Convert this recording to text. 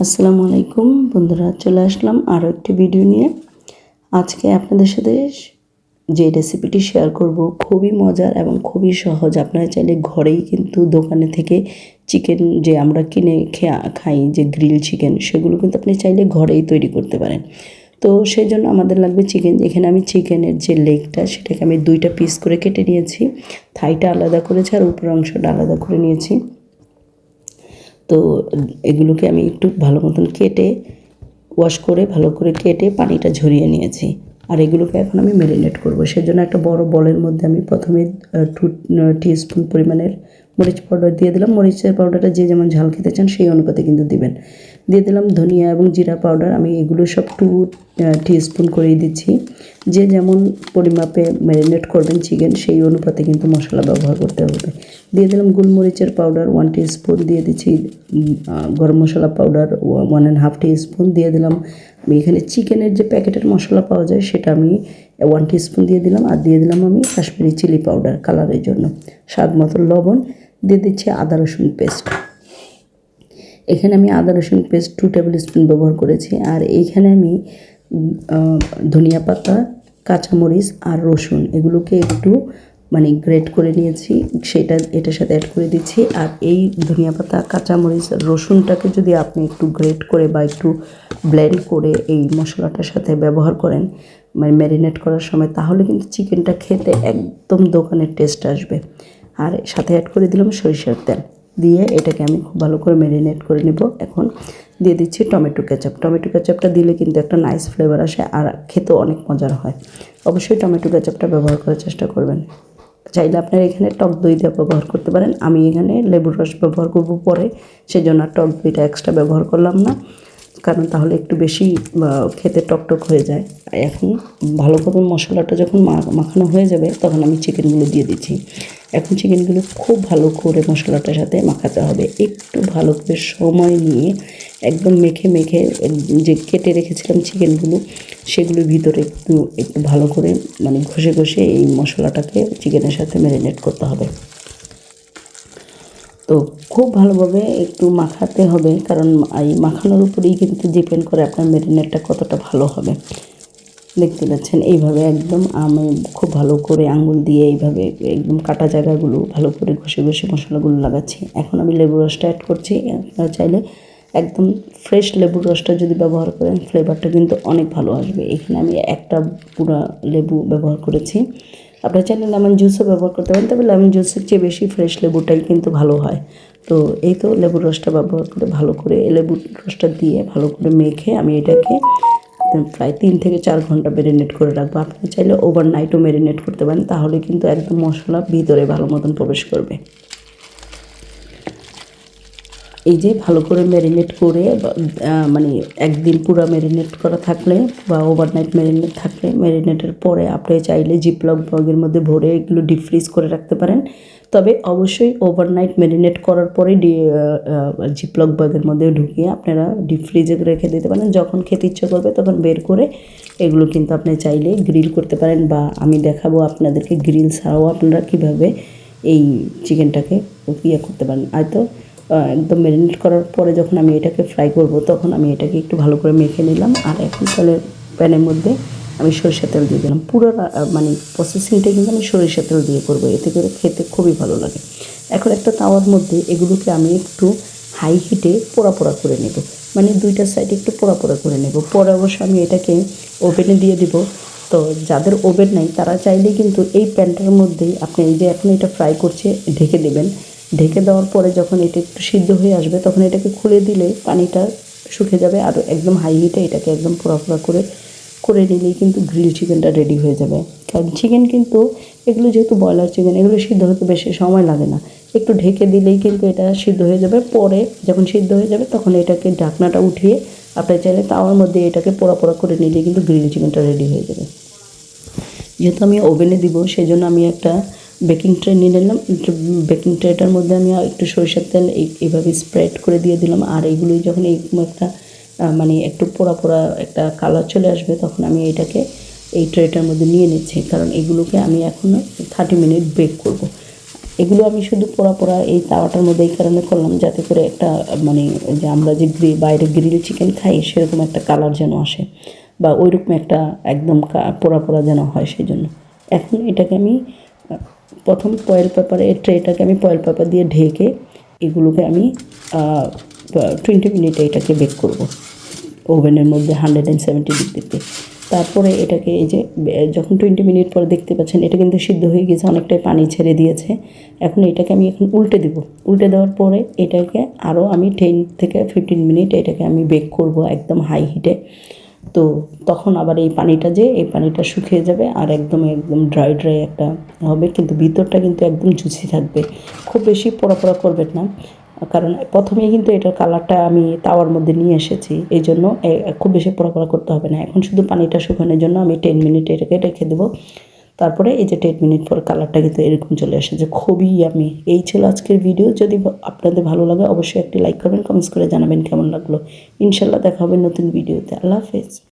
আসসালামু আলাইকুম। বন্ধুরা, চলে আসলাম আরও একটি ভিডিও নিয়ে। আজকে আপনাদের সাথে যে রেসিপিটি শেয়ার করব, খুবই মজার এবং খুবই সহজ। আপনারা চাইলে ঘরেই কিন্তু দোকানে থেকে চিকেন যে আমরা কিনে খাই, যে গ্রিল চিকেন সেগুলো কিন্তু আপনি চাইলে ঘরেই তৈরি করতে পারেন। তো সেই জন্য আমাদের লাগবে চিকেন এখানে আমি চিকেনের যে লেগটা, সেটাকে আমি দুইটা পিস করে কেটে নিয়েছি। থাইটা আলাদা করেছি আর উপর অংশটা আলাদা করে নিয়েছি। তো এগুলোকে আমি একটু ভালো মতন কেটে ওয়াশ করে, ভালো করে কেটে পানিটা ঝরিয়ে নিয়েছি। আর এগুলোকে এখন আমি ম্যারিনেট করব। সেজন্য একটা বড় বলের মধ্যে আমি প্রথমে টু স্পুন পরিমাণের মরিচ পাউডার দিয়ে দিলাম। মরিচের পাউডারটা যে যেমন ঝাল খেতে চান, সেই অনুপাতে কিন্তু দিবেন। দিয়ে দিলাম ধনিয়া এবং জিরা পাউডার। আমি এগুলো সব টু স্পুন করেই দিচ্ছি। যে যেমন পরিমাপে ম্যারিনেট করবেন চিকেন সেই অনুপাতে কিন্তু মশলা ব্যবহার করতে হবে। দিয়ে দিলাম গোলমরিচের পাউডার ওয়ান স্পুন দিয়ে দিচ্ছি গরম মশলা powder one and half spoon দিয়ে দিলাম আমি এখানে চিকেনের যে প্যাকেটের মশলা পাওয়া যায়, সেটা আমি ওয়ান স্পুন দিয়ে দিলাম। আর দিয়ে দিলাম আমি কাশ্মীরি চিলি পাউডার কালারের জন্য। স্বাদ মতো লবণ। দিয়ে দিচ্ছি আদা রসুন পেস্ট এখানে আমি আদা, রসুন পেস্ট টু টেবিল স্পুন ব্যবহার করেছি। আর এইখানে আমি ধনিয়া পাতা, কাঁচামরিচ আর রসুন এগুলোকে একটু মানে গ্রেট করে নিয়েছি। সেটা, এটার সাথে অ্যাড করে দিচ্ছি। আর এই ধনিয়া পাতা, কাঁচামরিচ, রসুনটাকে যদি আপনি একটু গ্রেট করে বা একটু ব্লেন্ড করে এই মশলাটার সাথে ব্যবহার করেন মানে ম্যারিনেট করার সময়, তাহলে কিন্তু চিকেনটা খেতে একদম দোকানের টেস্ট আসবে। আর সাথে অ্যাড করে দিলাম সরিষার তেল। দিয়ে এটাকে আমি খুব ভালো করে ম্যারিনেট করে নেব। এখন দিয়ে দিচ্ছি টমেটো কেচাপ টমেটো কেচাপটা দিলে কিন্তু একটা নাইস ফ্লেভার আসে আর খেতেও অনেক মজার হয়। অবশ্যই টমেটো কেচাপটা ব্যবহার করার চেষ্টা করবেন। চাইলে আপনার এখানে টক দই দিয়ে ব্যবহার করতে পারেন। আমি এখানে লেবুর রস ব্যবহার করব পরে, সেজন্য আর টক দইটা এক্সট্রা ব্যবহার করলাম না। কারণ তাহলে একটু বেশি খেতে টকটক হয়ে যায়। এখন ভালো করে মশলাটা যখন মাখানো হয়ে যাবে, তখন আমি চিকেনগুলো দিয়ে দিচ্ছি। এখন চিকেনগুলো খুব ভালো করে মশলাটার সাথে মাখাতে হবে। একটু ভালো করে সময় নিয়ে একদম মেখে মেখে যে কেটে রেখেছিলাম চিকেনগুলো, সেগুলোর ভিতরে একটু একটু ভালো করে মানে ঘষে ঘষে এই মশলাটাকে চিকেনের সাথে ম্যারিনেট করতে হবে। তো খুব ভালোভাবে একটু মাখাতে হবে, কারণ এই মাখানোর উপরেই কিন্তু ডিপেন্ড করে আপনার ম্যারিনেটটা কতটা ভালো হবে। দেখতে পাচ্ছেন, এইভাবে একদম আমি, খুব ভালো করে আঙুল দিয়ে এইভাবে একদম কাটা জায়গাগুলো ভালো করে ঘষে ঘষে মশলাগুলো লাগাচ্ছি। এখন আমি লেবু রসটা অ্যাড করছি, আপনারা চাইলে একদম ফ্রেশ লেবুর রসটা যদি ব্যবহার করেন ফ্লেভারটা কিন্তু অনেক ভালো আসবে। এখানে আমি একটা পুরা লেবু ব্যবহার করেছি। আপনারা চাইলে লেমন জুসও ব্যবহার করতে পারেন, তবে লেমন জুসের চেয়ে বেশি ফ্রেশ লেবুটাই কিন্তু ভালো হয়। তো এই তো লেবুর রসটা ব্যবহার করে ভালো করে লেবুর রসটা দিয়ে ভালো করে মেখে আমি এটাকে প্রায় তিন থেকে চার ঘণ্টা ম্যারিনেট করে রাখব। আপনি চাইলে ওভারনাইটও ম্যারিনেট করতে পারেন, তাহলে কিন্তু একদম মশলা ভিতরে ভালো মতন প্রবেশ করবে। এই যে ভালো করে ম্যারিনেট করে মানে একদিন পুরো ম্যারিনেট করা থাকলে বা ওভারনাইট ম্যারিনেট থাকলে ম্যারিনেটের পরে আপনি চাইলে জিপলক বগের মধ্যে ভরে এগুলো ডিপ ফ্রিজ করে রাখতে পারেন। তবে অবশ্যই ওভারনাইট ম্যারিনেট করার পরে ডি জিপলক ব্যাগের মধ্যে ঢুকিয়ে আপনারা ডিপ ফ্রিজে রেখে দিতে পারেন। যখন খেতে ইচ্ছে করবে তখন বের করে এগুলো কিন্তু আপনি চাইলে গ্রিল করতে পারেন বা আমি দেখাবো আপনাদেরকে গ্রিল ছাড়াও আপনারা কীভাবে এই চিকেনটাকে ইয়ে করতে পারেন। হয়তো একদম ম্যারিনেট করার পরে যখন আমি এটাকে ফ্রাই করব, তখন আমি এটাকে একটু ভালো করে মেখে নিলাম। আর এখন তাহলে প্যানের মধ্যে আমি সরিষা তেল দিয়ে দিলাম। পুরো মানে প্রসেসিংটা কিন্তু আমি সরিষা তেল দিয়ে করব। এতে করে খেতে খুবই ভালো লাগে। এখন একটা তাওয়ার মধ্যে এগুলোকে আমি একটু হাই হিটে পোড়া পোড়া করে নেব। মানে দুইটা সাইড একটু পোড়া পোড়া করে নেব। পরে অবশ্য আমি এটাকে ওভেনে দিয়ে দিব। তো যাদের ওভেন নাই, তারা চাইলে কিন্তু এই প্যানটার মধ্যেই আপনি এই যে এখন এটা ফ্রাই করছে, ঢেকে দেবেন। ঢেকে দেওয়ার পরে যখন এটা একটু সিদ্ধ হয়ে আসবে, তখন এটাকে খুলে দিলে পানিটা শুকে যাবে আর একদম হাই হিটে এটাকে একদম পোড়া পোড়া করে করে নিলেই কিন্তু গ্রিল চিকেনটা রেডি হয়ে যাবে। কারণ চিকেন কিন্তু, এগুলো যেহেতু ব্রয়লার চিকেন এগুলো সিদ্ধ হতে বেশি সময় লাগে না। একটু ঢেকে দিলেই কিন্তু এটা সিদ্ধ হয়ে যাবে। পরে যখন সিদ্ধ হয়ে যাবে, তখন এটাকে ঢাকনাটা উঠিয়ে আপনার চাইলে তাওয়ার মধ্যে এটাকে পোড়া পোড়া করে নিলে কিন্তু গ্রিল চিকেনটা রেডি হয়ে যাবে। যেহেতু আমি ওভেনে দিব সেই জন্য আমি একটা বেকিং ট্রে নিয়ে নিলাম। বেকিং ট্রেটার মধ্যে আমি একটু সরিষার তেল এইভাবে স্প্রেড করে দিয়ে দিলাম। আর এইগুলোই যখন এইরকম একটা মানে একটু পোড়া পোড়া একটা কালার চলে আসবে, তখন আমি এটাকে এই ট্রেটার মধ্যে নিয়ে নিচ্ছি। কারণ এগুলোকে আমি এখন থার্টি মিনিট বেক করব। এগুলো আমি শুধু পোড়া পোড়া এই তাওয়াটার মধ্যে এই কারণে করলাম, যাতে করে একটা মানে যে আমরা যে গ্রি বাইরে গ্রিল চিকেন খাই, সেরকম একটা কালার যেন আসে বা ওইরকম একটা একদম পোড়া পোড়া যেন হয় সেই জন্য এখন এটাকে আমি প্রথম পয়েল পেপারে ট্রেটাকে আমি পয়েল পেপার দিয়ে ঢেকে এগুলোকে আমি টোয়েন্টি মিনিটে এটাকে বেক করব। ওভেনের মধ্যে হান্ড্রেড অ্যান্ড সেভেন্টি ডিগ্রিতে। তারপরে এটাকে এই যে যখন টোয়েন্টি মিনিট পরে দেখতে পাচ্ছেন, এটা কিন্তু সিদ্ধ হয়ে গেছে, অনেকটাই পানি ছেড়ে দিয়েছে। এখন এটাকে আমি এখন উল্টে দেব। উল্টে দেওয়ার পরে এটাকে আরও আমি টেন থেকে ফিফটিন মিনিট এটাকে আমি বেক করব একদম হাই হিটে তো তখন আবার এই পানিটা যে, এই পানিটা শুকিয়ে যাবে আর একদম একদম ড্রাই ড্রাই একটা হবে। কিন্তু ভিতরটা কিন্তু একদম জুসি থাকবে। খুব বেশি পোড়া পোড়া করবেন না। কারণ প্রথমেই কিন্তু এটার কালারটা আমি তাওয়ার মধ্যে নিয়ে এসেছি। এই জন্য খুব বেশি পোড়া পোড়া করতে হবে না। এখন শুধু পানিটা শুকানোর জন্য আমি টেন মিনিট এটাকে রেখে দেবো। তারপরে এই যে টেন মিনিট পর কালারটা কিন্তু এরকম চলে আসে যে খুবই আমি এই ছিল আজকের ভিডিও যদি আপনাদের ভালো লাগে, অবশ্যই একটি লাইক করবেন কমেন্টস করে জানাবেন কেমন লাগল। ইনশাল্লাহ দেখা হবে নতুন ভিডিওতে আল্লাহ হাফেজ।